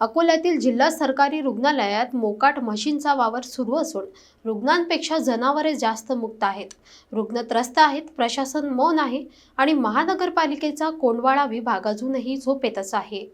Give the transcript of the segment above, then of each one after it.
अकोल्यातील जिल्हा सरकारी रुग्णालयात मोकाट म्हशींचा वावर सुरू असून रुग्णांपेक्षा जनावरे जास्त मुक्त आहेत. रुग्ण त्रस्त आहेत प्रशासन मौन आहे आणि महानगरपालिकेचा कोंडवाळा विभाग अजूनही झोपेतच आहे.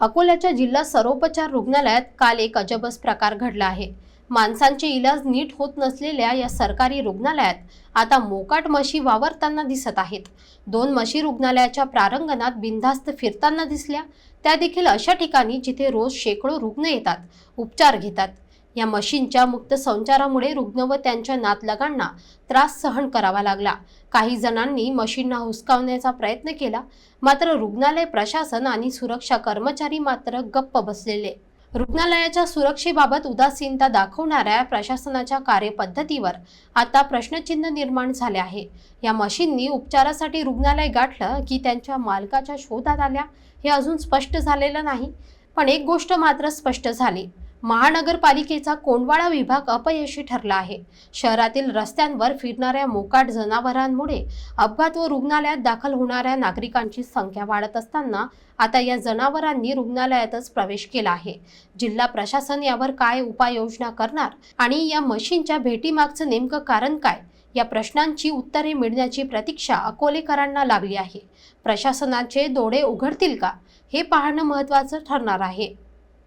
अकोल्याच्या जिल्हा सरोपचार रुग्णालयात काल एक अजबच प्रकार घडला आहे. माणसांचे इलाज नीट होत नसलेल्या या सरकारी रुग्णालयात आता मोकाट म्हशी वावरताना दिसत आहेत. दोन म्हशी रुग्णालयाच्या प्रारंगणात बिनधास्त फिरताना दिसल्या. त्या देखील अशा ठिकाणी जिथे रोज शेकडो रुग्ण येतात उपचार घेतात. या मशीनच्या मुक्त संचारामुळे रुग्ण व त्यांच्या नातलगांना त्रास सहन करावा लागला. काही जणांनी मशीनना हुसकावण्याचा प्रयत्न केला. मात्र रुग्णालय प्रशासन आणि सुरक्षा कर्मचारी मात्र गप्प बसलेले. रुग्णालयाच्या सुरक्षेबाबत उदासीनता दाखवणाऱ्या प्रशासनाच्या कार्यपद्धतीवर आता प्रश्नचिन्ह निर्माण झाले आहे. या मशीननी उपचारासाठी रुग्णालय गाठलं की त्यांच्या मालकाच्या शोधात आल्या हे अजून स्पष्ट झालेलं नाही. पण एक गोष्ट मात्र स्पष्ट झाली. महानगरपालिकेचा कोंडवाळा विभाग अपयशी ठरला आहे. शहरातील रस्त्यांवर फिरणाऱ्या मोकाट जनावरांमुळे अपघात व रुग्णालयात दाखल होणाऱ्या नागरिकांची संख्या वाढत असताना आता या जनावरांनी रुग्णालयातच प्रवेश केला आहे. जिल्हा प्रशासन यावर काय उपाययोजना करणार आणि या मशीनच्या भेटीमागचं नेमकं कारण काय? या प्रश्नांची उत्तरे मिळण्याची प्रतीक्षा अकोलेकरांना लागली आहे. प्रशासनाचे डोळे उघडतील का? हे पाहणं महत्त्वाचं ठरणार आहे.